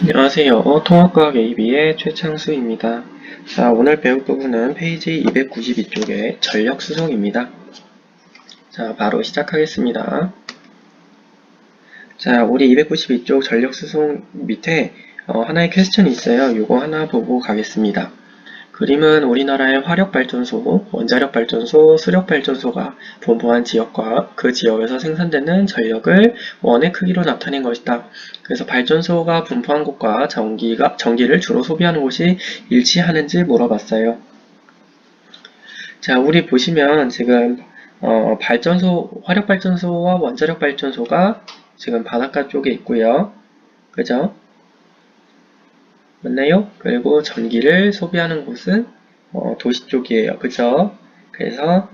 안녕하세요. 통합과학 AB의 최창수입니다. 자, 오늘 배울 부분은 페이지 292쪽의 전력 수송입니다. 자, 바로 시작하겠습니다. 자, 우리 292쪽 전력 수송 밑에 어, 하나의 퀘스천이 있어요. 요거 하나 보고 가겠습니다. 그림은 우리나라의 화력발전소, 원자력발전소, 수력발전소가 분포한 지역과 그 지역에서 생산되는 전력을 원의 크기로 나타낸 것이다. 그래서 발전소가 분포한 곳과 전기가, 전기를 주로 소비하는 곳이 일치하는지 물어봤어요. 자, 우리 보시면 지금 어, 발전소, 화력발전소와 원자력발전소가 지금 바닷가 쪽에 있고요. 그죠? 맞나요? 그리고 전기를 소비하는 곳은 어, 도시 쪽이에요. 그죠? 그래서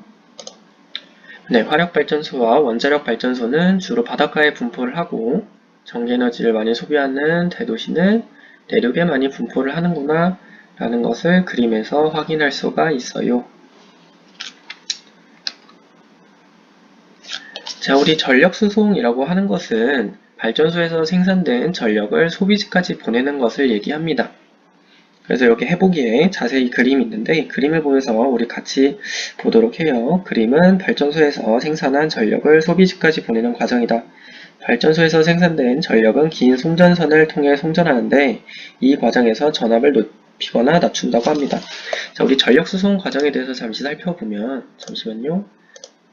네, 화력발전소와 원자력발전소는 주로 바닷가에 분포를 하고 전기에너지를 많이 소비하는 대도시는 내륙에 많이 분포를 하는구나 라는 것을 그림에서 확인할 수가 있어요. 자, 우리 전력 수송이라고 하는 것은 발전소에서 생산된 전력을 소비지까지 보내는 것을 얘기합니다. 그래서 여기 해보기에 자세히 그림이 있는데 그림을 보면서 우리 같이 보도록 해요. 그림은 발전소에서 생산한 전력을 소비지까지 보내는 과정이다. 발전소에서 생산된 전력은 긴 송전선을 통해 송전하는데 이 과정에서 전압을 높이거나 낮춘다고 합니다. 자, 우리 전력 수송 과정에 대해서 잠시 살펴보면 잠시만요.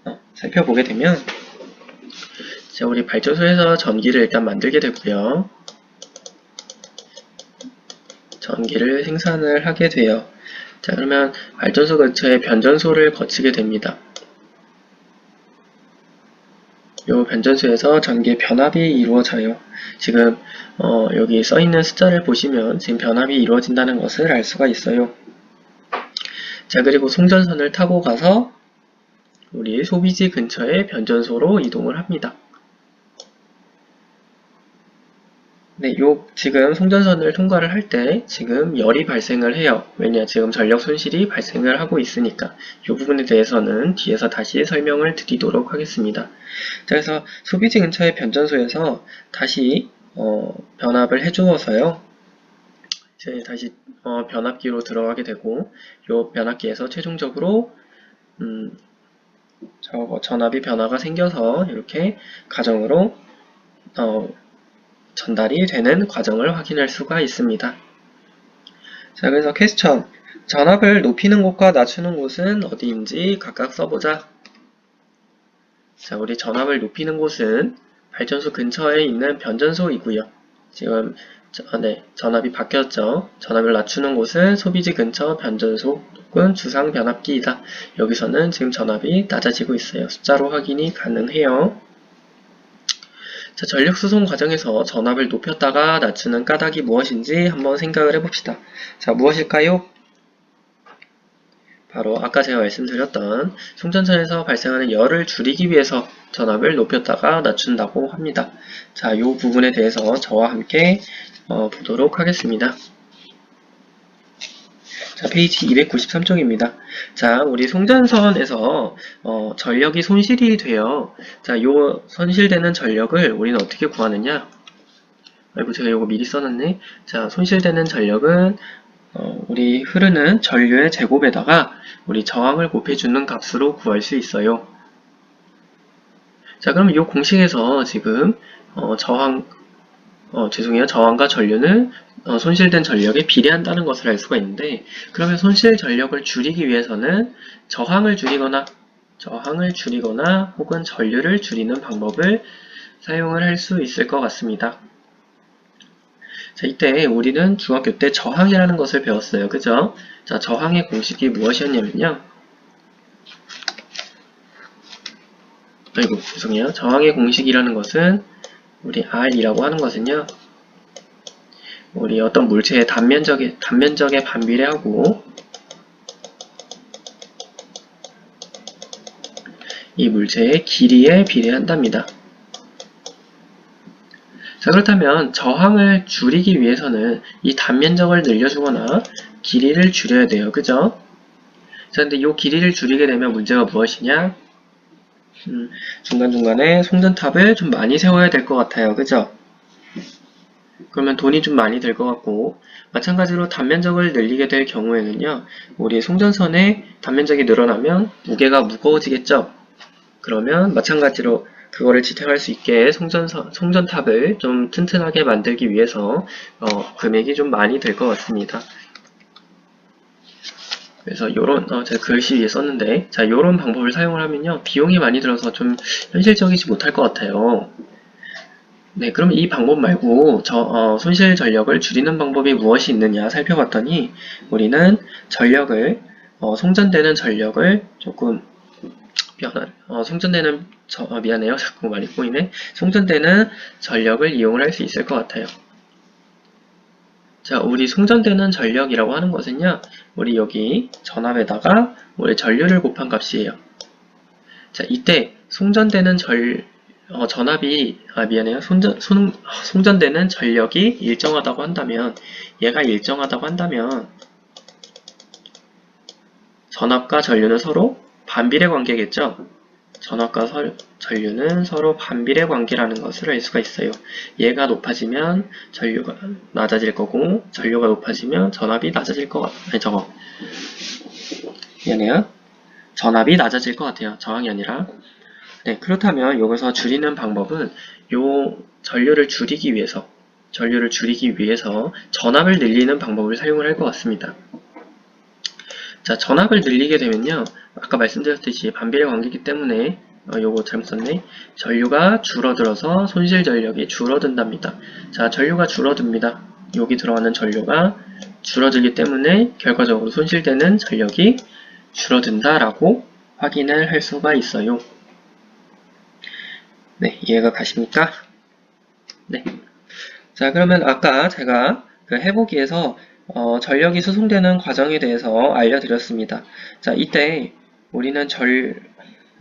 어, 살펴보게 되면 자, 우리 발전소에서 전기를 일단 만들게 되고요. 전기를 생산을 하게 돼요. 자, 그러면 발전소 근처에 변전소를 거치게 됩니다. 이 변전소에서 전기 변압이 이루어져요. 지금 어, 여기 써 있는 숫자를 보시면 지금 변압이 이루어진다는 것을 알 수가 있어요. 자, 그리고 송전선을 타고 가서 우리 소비지 근처의 변전소로 이동을 합니다. 네, 요 지금 송전선을 통과를 할 때 지금 열이 발생을 해요. 왜냐 지금 전력 손실이 발생을 하고 있으니까 이 부분에 대해서는 뒤에서 다시 설명을 드리도록 하겠습니다. 자, 그래서 소비지 근처의 변전소에서 다시 어, 변압을 해주어서요. 이제 다시 어, 변압기로 들어가게 되고 이 변압기에서 최종적으로 음, 저거 전압이 변화가 생겨서 이렇게 가정으로 어, 전달이 되는 과정을 확인할 수가 있습니다. 자, 그래서 퀘스천. 전압을 높이는 곳과 낮추는 곳은 어디인지 각각 써보자. 자, 우리 전압을 높이는 곳은 발전소 근처에 있는 변전소이고요. 지금 저, 네, 전압이 바뀌었죠. 전압을 낮추는 곳은 소비지 근처 변전소 혹은 주상 변압기이다. 여기서는 지금 전압이 낮아지고 있어요. 숫자로 확인이 가능해요. 자, 전력 수송 과정에서 전압을 높였다가 낮추는 까닭이 무엇인지 한번 생각을 해봅시다. 자, 무엇일까요? 바로 아까 제가 말씀드렸던 송전선에서 발생하는 열을 줄이기 위해서 전압을 높였다가 낮춘다고 합니다. 자, 이 부분에 대해서 저와 함께 어, 보도록 하겠습니다. 자, 페이지 293쪽입니다. 자, 우리 송전선에서 어, 전력이 손실이 돼요. 자, 요 손실되는 전력을 우리는 어떻게 구하느냐? 아이고, 제가 이거 미리 써놨네. 자, 손실되는 전력은 어, 우리 흐르는 전류의 제곱에다가 우리 저항을 곱해주는 값으로 구할 수 있어요. 자, 그러면 이 공식에서 지금 어, 저항, 어, 죄송해요. 저항과 전류는 어, 손실된 전력에 비례한다는 것을 알 수가 있는데 그러면 손실 전력을 줄이기 위해서는 저항을 줄이거나 저항을 줄이거나 혹은 전류를 줄이는 방법을 사용을 할 수 있을 것 같습니다. 자, 이때 우리는 중학교 때 저항이라는 것을 배웠어요. 그죠? 자, 저항의 공식이 무엇이었냐면요. 아이고, 죄송해요. 저항의 공식이라는 것은 우리 R이라고 하는 것은요. 우리 어떤 물체의 단면적에, 단면적에 반비례하고 이 물체의 길이에 비례한답니다. 자 그렇다면 저항을 줄이기 위해서는 이 단면적을 늘려주거나 길이를 줄여야 돼요. 그죠? 자 근데 이 길이를 줄이게 되면 문제가 무엇이냐? 음, 중간중간에 송전탑을 좀 많이 세워야 될 것 같아요. 그죠? 그러면 돈이 좀 많이 들 것 같고 마찬가지로 단면적을 늘리게 될 경우에는요. 우리 송전선의 단면적이 늘어나면 무게가 무거워지겠죠. 그러면 마찬가지로 그거를 지탱할 수 있게 송전선, 송전탑을 좀 튼튼하게 만들기 위해서 어, 금액이 좀 많이 들 것 같습니다. 그래서 요런 어, 제가 글씨 위에 썼는데 자 요런 방법을 사용을 하면요 비용이 많이 들어서 좀 현실적이지 못할 것 같아요. 네, 그럼 이 방법 말고 저, 어, 손실 전력을 줄이는 방법이 무엇이 있느냐 살펴봤더니 우리는 전력을 어, 송전되는 전력을 조금 변화, 어, 송전되는 저, 어, 미안해요 자꾸 많이 꼬이네 송전되는 전력을 이용을 할 수 있을 것 같아요. 자, 우리 송전되는 전력이라고 하는 것은요, 우리 여기 전압에다가 우리 전류를 곱한 값이에요. 자, 이때 송전되는 전, 어, 전압이, 아, 미안해요. 손전, 손, 송전되는 전력이 일정하다고 한다면, 얘가 일정하다고 한다면, 전압과 전류는 서로 반비례 관계겠죠? 전압과 설- 전류는 서로 반비례 관계라는 것을 알 수가 있어요. 얘가 높아지면 전류가 낮아질 거고, 전류가 높아지면 전압이 낮아질 것 같, 아니, 저거. 미안해요. 전압이 낮아질 것 같아요. 저항이 아니라. 네, 그렇다면 여기서 줄이는 방법은 요 전류를 줄이기 위해서 전류를 줄이기 위해서 전압을 늘리는 방법을 사용을 할 것 같습니다. 자, 전압을 늘리게 되면요. 아까 말씀드렸듯이 반비례 관계이기 때문에 어, 요거 잘못 썼네. 전류가 줄어들어서 손실 전력이 줄어든답니다. 자, 전류가 줄어듭니다. 여기 들어가는 전류가 줄어들기 때문에 결과적으로 손실되는 전력이 줄어든다라고 확인을 할 수가 있어요. 네, 이해가 가십니까? 네. 자, 그러면 아까 제가 그 해보기에서 어, 전력이 수송되는 과정에 대해서 알려드렸습니다. 자, 이때 우리는 절,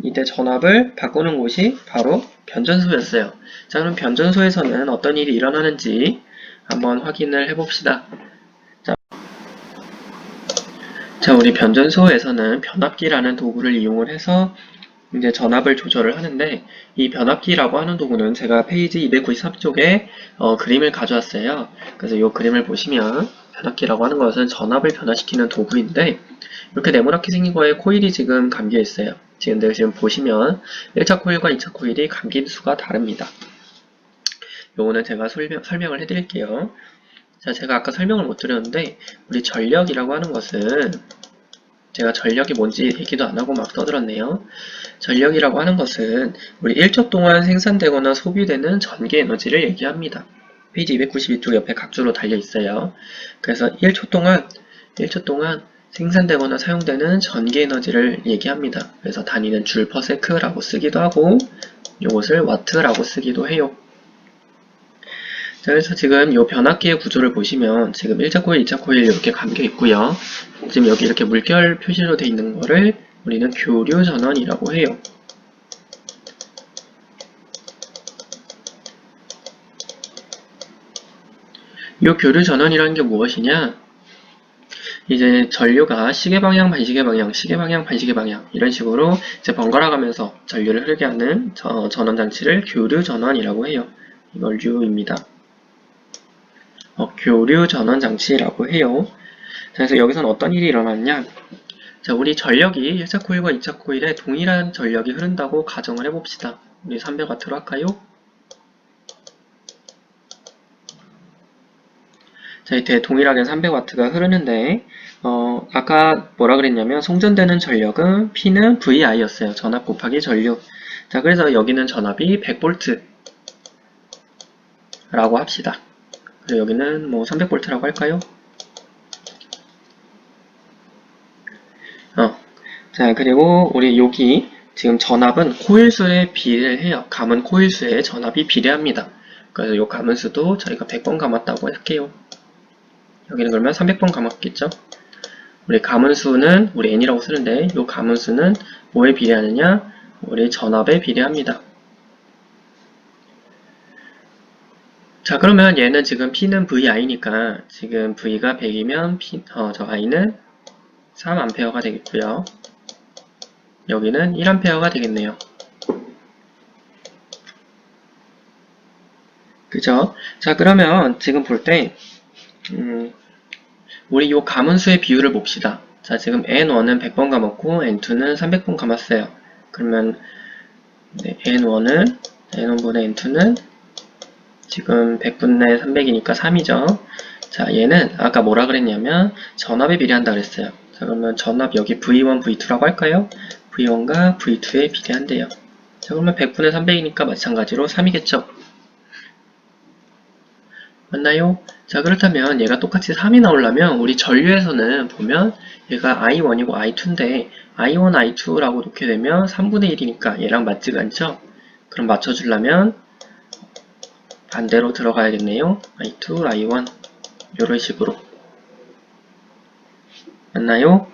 이때 전압을 바꾸는 곳이 바로 변전소였어요. 자, 그럼 변전소에서는 어떤 일이 일어나는지 한번 확인을 해봅시다. 자, 자, 우리 변전소에서는 변압기라는 도구를 이용을 해서 이제 전압을 조절을 하는데 이 변압기라고 하는 도구는 제가 페이지 293쪽에 어, 그림을 가져왔어요. 그래서 이 그림을 보시면 변압기라고 하는 것은 전압을 변화시키는 도구인데 이렇게 네모나게 생긴 거에 코일이 지금 감겨 있어요. 지금 지금 보시면 1차 코일과 2차 코일이 감긴 수가 다릅니다. 요거는 제가 설명, 설명을 해드릴게요. 자, 제가 아까 설명을 못 드렸는데 우리 전력이라고 하는 것은 제가 전력이 뭔지 얘기도 안 하고 막 떠들었네요. 전력이라고 하는 것은 우리 1초 동안 생산되거나 소비되는 전기 에너지를 얘기합니다. 페이지 292쪽 옆에 각주로 달려 있어요. 그래서 1초 동안 1초 동안 생산되거나 사용되는 전기 에너지를 얘기합니다. 그래서 단위는 줄 퍼세크라고 쓰기도 하고 이것을 와트라고 쓰기도 해요. 자, 그래서 지금 이 변압기의 구조를 보시면 지금 1차 코일, 2차 코일 이렇게 감겨 있고요. 지금 여기 이렇게 물결 표시로 되어 있는 거를 우리는 교류 전원이라고 해요. 이 교류 전원이라는 게 무엇이냐? 이제 전류가 시계 방향, 반시계 방향, 시계 방향, 반시계 방향 이런 식으로 이제 번갈아 가면서 전류를 흐르게 하는 저- 전원 장치를 교류 전원이라고 해요. 이걸 류입니다. 어, 교류 전원 장치라고 해요. 자, 그래서 여기서는 어떤 일이 일어났냐? 자, 우리 전력이 1차 코일과 2차 코일에 동일한 전력이 흐른다고 가정을 해봅시다. 우리 300W로 할까요? 자, 이때 동일하게 300W가 흐르는데, 어, 아까 뭐라 그랬냐면, 송전되는 전력은 P는 VI였어요. 전압 곱하기 전류. 자, 그래서 여기는 전압이 100V 라고 합시다. 그리고 여기는 뭐 300V라고 할까요? 어. 자, 그리고 우리 여기 지금 전압은 코일수에 비례를 해요. 감은 코일수에 전압이 비례합니다. 그래서 이 감은수도 저희가 100번 감았다고 할게요. 여기는 그러면 300번 감았겠죠? 우리 감은수는 우리 n이라고 쓰는데 이 감은수는 뭐에 비례하느냐? 우리 전압에 비례합니다. 자 그러면 얘는 지금 P는 VI니까 지금 V가 100이면 P, 어, 저 I는 3A가 되겠고요. 여기는 1A가 되겠네요. 그죠? 자, 그러면 지금 볼 때, 음, 우리 요 가문수의 비율을 봅시다. 자, 지금 n1은 100번 감았고, n2는 300번 감았어요. 그러면, 네, n1은, n1분의 n2는 지금 100분의 300이니까 3이죠. 자, 얘는 아까 뭐라 그랬냐면, 전압에 비례한다 그랬어요. 자, 그러면 전압 여기 V1, V2라고 할까요? V1과 V2에 비례한대요. 자, 그러면 100분의 300이니까 마찬가지로 3이겠죠? 맞나요? 자, 그렇다면 얘가 똑같이 3이 나오려면 우리 전류에서는 보면 얘가 I1이고 I2인데 I1, I2라고 놓게 되면 3분의 1이니까 얘랑 맞지가 않죠? 그럼 맞춰주려면 반대로 들어가야겠네요. I2, I1 이런 식으로 맞나요?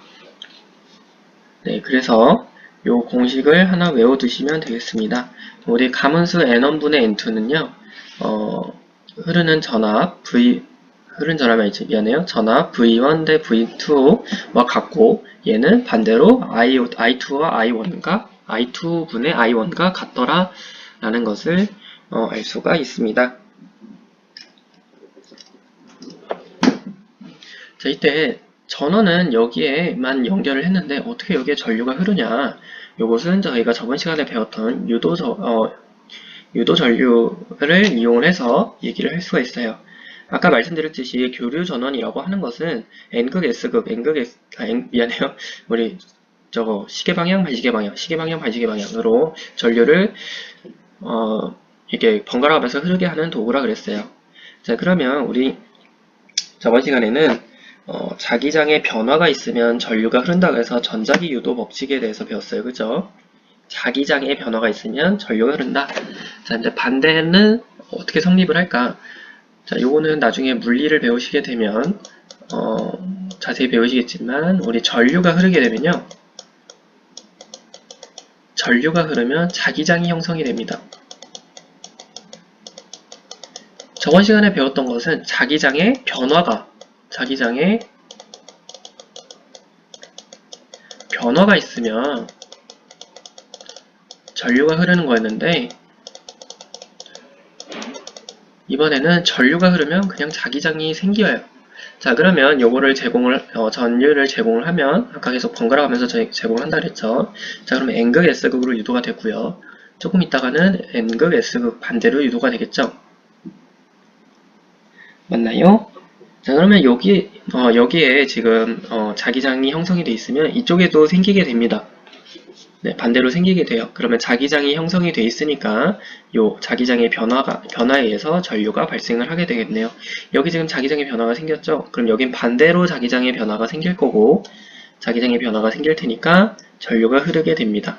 네, 그래서 요 공식을 하나 외워두시면 되겠습니다. 우리 가문수 n1분의 n2는요, 어, 흐르는 전압 V, 흐르는 전압이 미안해요. 전압 V1 대 V2와 같고, 얘는 반대로 I, I2와 I1과, I2분의 I1과 같더라, 라는 것을 어, 알 수가 있습니다. 자, 이때 전원은 여기에만 연결을 했는데 어떻게 여기에 전류가 흐르냐 이것은 저희가 저번 시간에 배웠던 유도, 저, 어, 유도 전류를 이용해서 얘기를 할 수가 있어요. 아까 말씀드렸듯이 교류 전원이라고 하는 것은 N극, S극, N극, S, 아, N, 미안해요. 우리 저거 시계 방향, 반시계 방향, 시계 방향, 반시계 방향으로 전류를 어, 이게 번갈아 가면서 흐르게 하는 도구라 그랬어요. 자, 그러면 우리 저번 시간에는 어, 자기장에 변화가 있으면 전류가 흐른다고 해서 전자기 유도 법칙에 대해서 배웠어요. 그죠? 자기장에 변화가 있으면 전류가 흐른다. 자, 이제 반대는 어떻게 성립을 할까? 자, 요거는 나중에 물리를 배우시게 되면, 어, 자세히 배우시겠지만, 우리 전류가 흐르게 되면요. 전류가 흐르면 자기장이 형성이 됩니다. 저번 시간에 배웠던 것은 자기장의 변화가 자기장에 변화가 있으면 전류가 흐르는 거였는데 이번에는 전류가 흐르면 그냥 자기장이 생겨요. 자 그러면 요거를 제공을 어, 전류를 제공을 하면 아까 계속 번갈아 가면서 제공을 한다 그랬죠. 자 그러면 N극 S극으로 유도가 되고요. 조금 있다가는 N극 S극 반대로 유도가 되겠죠. 맞나요? 자 그러면 여기 어, 여기에 지금 어, 자기장이 형성이 되어 있으면 이쪽에도 생기게 됩니다. 네, 반대로 생기게 돼요. 그러면 자기장이 형성이 되어 있으니까 요 자기장의 변화가 변화에 의해서 전류가 발생을 하게 되겠네요. 여기 지금 자기장의 변화가 생겼죠? 그럼 여긴 반대로 자기장의 변화가 생길 거고 자기장의 변화가 생길 테니까 전류가 흐르게 됩니다.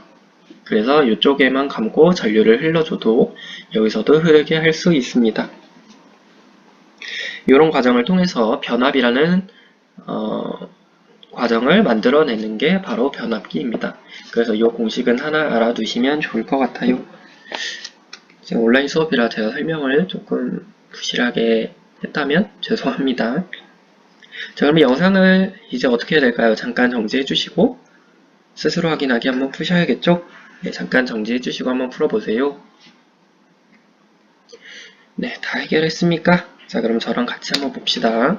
그래서 이쪽에만 감고 전류를 흘러줘도 여기서도 흐르게 할 수 있습니다. 이런 과정을 통해서 변압이라는 어, 과정을 만들어내는 게 바로 변압기입니다. 그래서 이 공식은 하나 알아두시면 좋을 것 같아요. 지금 온라인 수업이라 제가 설명을 조금 부실하게 했다면 죄송합니다. 자, 그럼 영상을 이제 어떻게 해야 될까요? 잠깐 정지해 주시고 스스로 확인하기 한번 푸셔야겠죠? 네, 잠깐 정지해 주시고 한번 풀어보세요. 네, 다 해결했습니까? 자, 그럼 저랑 같이 한번 봅시다.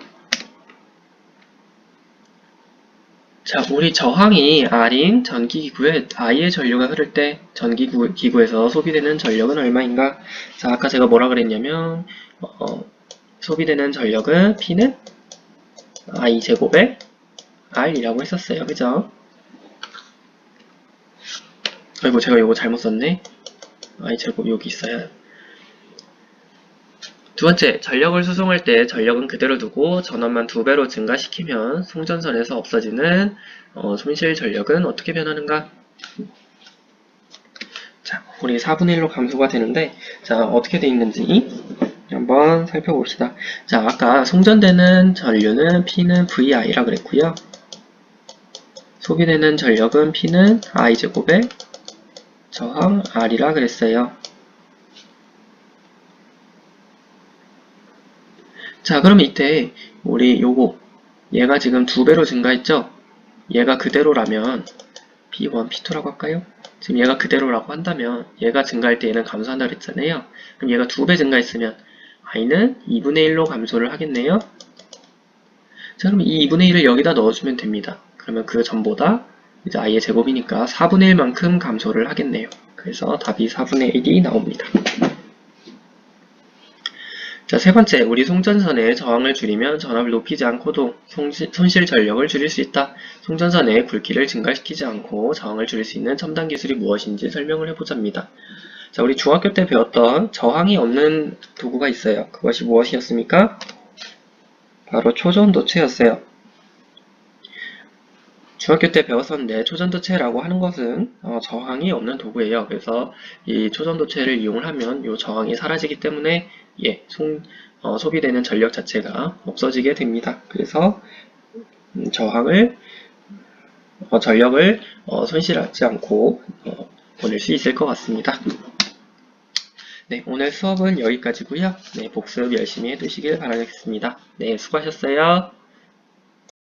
자, 우리 저항이 R인 전기기구에 I의 전류가 흐를 때 전기기구에서 소비되는 전력은 얼마인가? 자, 아까 제가 뭐라 그랬냐면 어, 소비되는 전력은 P는 I 제곱에 R이라고 했었어요. 그죠? 아이고, 제가 이거 잘못 썼네. I 제곱 여기 있어요. 두 번째, 전력을 수송할 때 전력은 그대로 두고 전원만 두 배로 증가시키면 송전선에서 없어지는 어, 손실 전력은 어떻게 변하는가? 자, 우리 4분의 1로 감소가 되는데, 자, 어떻게 돼 있는지 한번 살펴봅시다. 자, 아까 송전되는 전류는 P는 VI라 그랬고요. 소비되는 전력은 P는 I제곱에 저항 R이라 그랬어요. 자, 그럼 이때 우리 요거 얘가 지금 두 배로 증가했죠? 얘가 그대로라면 P1, P2라고 할까요? 지금 얘가 그대로라고 한다면 얘가 증가할 때 얘는 감소한다 그랬잖아요. 그럼 얘가 두 배 증가했으면 i는 2분의 1로 감소를 하겠네요. 자, 그럼 이 2분의 1을 여기다 넣어주면 됩니다. 그러면 그 전보다 이제 i의 제곱이니까 4분의 1만큼 감소를 하겠네요. 그래서 답이 4분의 1이 나옵니다. 자, 세 번째, 우리 송전선의 저항을 줄이면 전압을 높이지 않고도 손실, 전력을 줄일 수 있다. 송전선의 굵기를 증가시키지 않고 저항을 줄일 수 있는 첨단 기술이 무엇인지 설명을 해보자입니다. 자, 우리 중학교 때 배웠던 저항이 없는 도구가 있어요. 그것이 무엇이었습니까? 바로 초전도체였어요. 중학교 때 배웠었는데 초전도체라고 하는 것은 어, 저항이 없는 도구예요. 그래서 이 초전도체를 이용을 하면 이 저항이 사라지기 때문에 예, 송- 어, 소비되는 전력 자체가 없어지게 됩니다. 그래서 음, 저항을 어, 전력을 어, 손실하지 않고 어, 보낼 수 있을 것 같습니다. 네, 오늘 수업은 여기까지고요. 네, 복습 열심히 해두시길 바라겠습니다. 네, 수고하셨어요.